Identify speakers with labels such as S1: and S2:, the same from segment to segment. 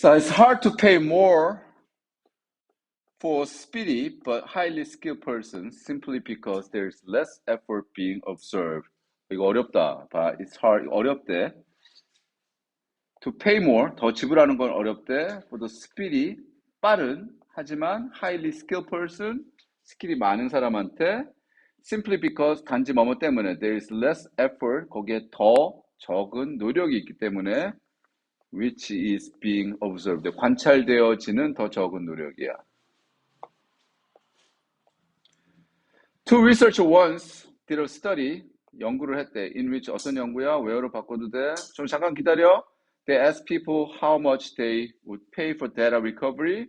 S1: So it's hard to pay more for speedy but highly skilled persons simply because there's less effort being observed. 이거 어렵다. 봐, it's hard. 어렵대. To pay more, 더 지불하는 건 어렵대. For the speedy, 빠른, 하지만 highly skilled person, 스킬이 많은 사람한테 simply because 단지 뭐뭐 때문에 there is less effort, 거기에 더 적은 노력이 있기 때문에 which is being observed. 관찰되어지는 더 적은 노력이야. Two researchers once did a study, 연구를 했대. In which 어떤 연구야? where로 바꿔도 돼? 좀 잠깐 기다려. They asked people how much they would pay for data recovery.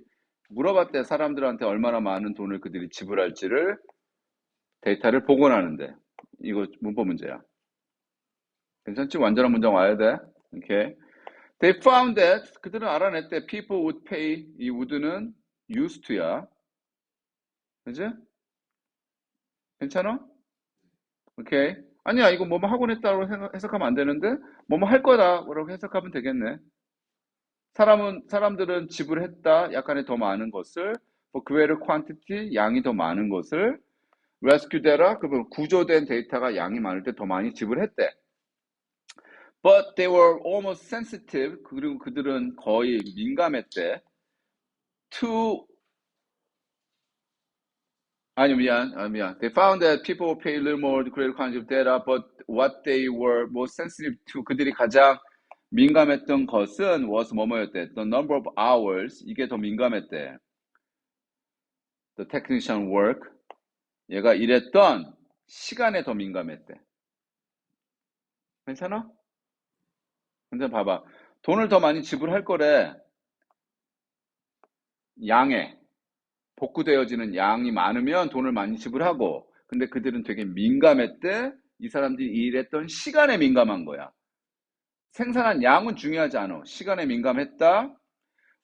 S1: 물어봤대 사람들한테 얼마나 많은 돈을 그들이 지불할지를 데이터를 복원하는데 이거 문법 문제야. 괜찮지? 완전한 문장 와야 돼. 오케이. They found that 그들은 알아냈대. People would pay 이 would는 used to야. 그지? 괜찮아? 오케이. 아니야, 이거 뭐뭐 했다고 생각- 해석하면 안 되는데, 뭐뭐 할 거다라고 해석하면 되겠네. 사람은, 사람들은 지불했다, 약간의 더 많은 것을, 뭐 greater quantity, 양이 더 많은 것을, rescue data, 그러면 구조된 데이터가 양이 많을 때 더 많이 지불했대. But they were almost sensitive, 그리고 그들은 거의 민감했대. To 아니 미안, 아, 미안. They found that people pay little more greater quantity of data, but what they were most sensitive to 그들이 가장 민감했던 것은 was 뭐뭐였대. The number of hours 이게 더 민감했대. The technician work 얘가 일했던 시간에 더 민감했대. 괜찮아? 근데 봐봐. 돈을 더 많이 지불할 거래. 양에. 복구되어지는 양이 많으면 돈을 많이 지불하고, 근데 그들은 되게 민감했대. 이 사람들이 일했던 시간에 민감한 거야. 생산한 양은 중요하지 않아. 시간에 민감했다.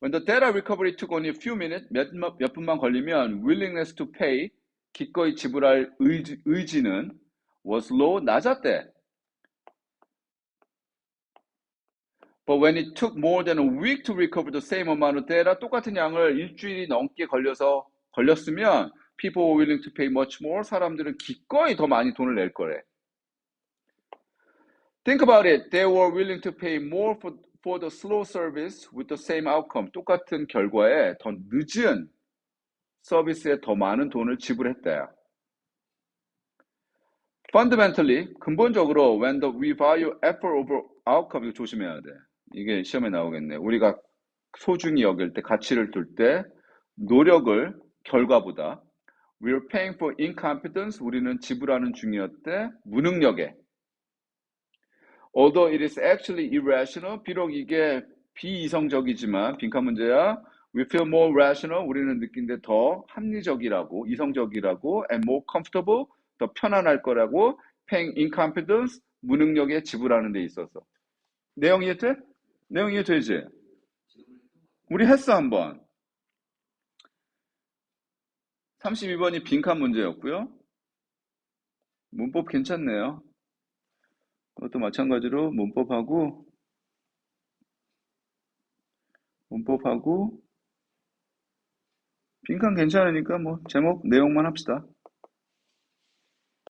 S1: When the data recovery took only a few minutes, 몇, 몇 분만 걸리면 willingness to pay, 기꺼이 지불할 의지, 의지는 was low, 낮았대. But when it took more than a week to recover the same amount of data, 똑같은 양을 일주일이 넘게 걸려서 걸렸으면 people were willing to pay much more. 사람들은 기꺼이 더 많이 돈을 낼 거래. Think about it. They were willing to pay more for, for the slow service with the same outcome. 똑같은 결과에 더 늦은 서비스에 더 많은 돈을 지불했대요. Fundamentally, 근본적으로 when the we value effort over outcome 이거 조심해야 돼. 이게 시험에 나오겠네. 우리가 소중히 여길 때, 가치를 둘 때, 노력을 결과보다 we're paying for incompetence 우리는 지불하는 중이었대 무능력에 although it is actually irrational 비록 이게 비이성적이지만 빈칸 문제야 we feel more rational 우리는 느낀데 더 합리적이라고 이성적이라고 and more comfortable 더 편안할 거라고 paying incompetence 무능력에 지불하는 데 있어서 내용 이해돼? 내용 이해되지? 우리 했어 한번 32번이 빈칸 문제였고요. 문법 괜찮네요. 그것도 마찬가지로 문법하고 문법하고 빈칸 괜찮으니까 뭐 제목 내용만 합시다.